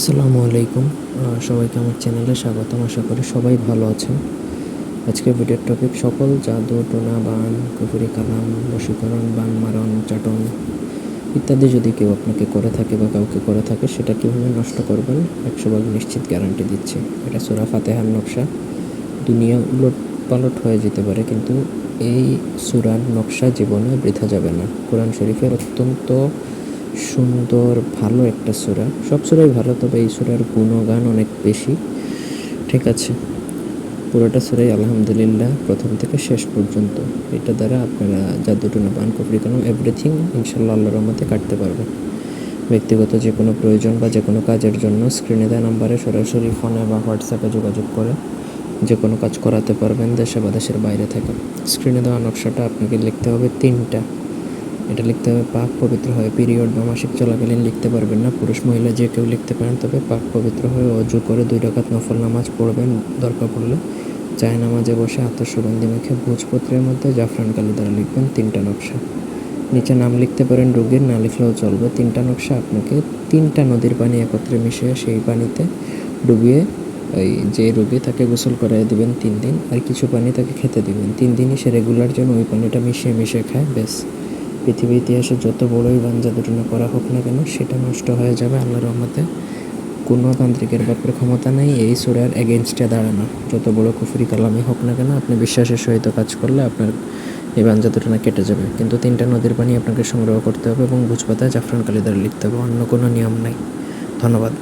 আসসালামু আলাইকুম। সবাইকে আমার চ্যানেলে স্বাগতম। আশা করি সবাই ভালো আছেন। আজকের ভিডিওর টপিক সকল জাদু, টোনা, বান কুফুরি কালাম, বশীকরণ, বান, মারণ, চাটন ইত্যাদি যদি কেউ আপনাকে করে থাকে বা কাউকে করে থাকে, সেটা কীভাবে নষ্ট করবেন, একশো ভাগ নিশ্চিত গ্যারান্টি দিচ্ছে। এটা সুরা ফাতেহার নকশা। দুনিয়া উলট পালট হয়ে যেতে পারে, কিন্তু এই সুরার নকশা জীবনে বৃথা যাবে না। কোরআন শরীফের অত্যন্ত সুন্দর, ভালো একটা সুরা। সব সুরাই ভালো, তবে এই সুরার গুণগান অনেক বেশি। ঠিক আছে। পুরোটা সুরাই আলহামদুলিল্লাহ, প্রথম থেকে শেষ পর্যন্ত। এটা দ্বারা আপনারা জাদুটুনা পান কফরি কেন এভরিথিং ইনশাল্লাহ আল্লাহর রহমতে কাটতে পারবেন। ব্যক্তিগত যে কোনো প্রয়োজন বা যে কোনো কাজের জন্য স্ক্রিনে দেওয়া নাম্বারে সরাসরি ফোনে বা হোয়াটসঅ্যাপে যোগাযোগ করে যে কোনো কাজ করাতে পারবেন, দেশে বা দেশের বাইরে থেকে। স্ক্রিনে দেওয়া নকশাটা আপনাকে লিখতে হবে তিনটা। এটা লিখতে হবে পাক পবিত্র হয়ে পিরিয়ড বা মাসিক চলাকালীন লিখতে পারবেন না। পুরুষ মহিলা যে কেউ লিখতে পারেন, তবে পাক পবিত্র হয়ে অজু করে দুই রাকাত নফল নামাজ পড়বেন দরকার পড়লে। চায় নামাজে বসে আত্মসুগন্ধি মেখে ভোজপত্রের মধ্যে জাফরান কালি দ্বারা লিখবেন তিনটা নকশা। নিচে নাম লিখতে পারেন রোগীর, না লিখলেও চলবে। তিনটা নকশা আপনাকে তিনটা নদীর পানি একত্রে মিশিয়ে সেই পানিতে ডুবিয়ে ওই যে রোগী তাকে গোসল করাই দিবেন তিন দিন, আর কিছু পানি তাকে খেতে দিবেন। তিন দিনই সে রেগুলার জন্য ওই পানিটা মিশিয়ে মিশিয়ে খায়, ব্যাস। পৃথিবী ইতিহাসে যত বড়ই বাঞ্জা দুটনা করা হোক না কেন, সেটা নষ্ট হয়ে যাবে আল্লাহর রহমতে। কোনো তান্ত্রিকের ব্যাপারে ক্ষমতা নেই, এই সুরার এগেনস্টে দাঁড়ানো। যত বড় কুফরি কালামই হোক না কেন, আপনি বিশ্বাসের সহিত কাজ করলে আপনার এই বাঞ্জা দুটনা কেটে যাবে। কিন্তু তিনটা নদীর পানি আপনাকে সংগ্রহ করতে হবে এবং ভুজপাতায় জাফরান কালি দ্বারা লিখতে হবে, অন্য কোনো নিয়ম নাই। ধন্যবাদ।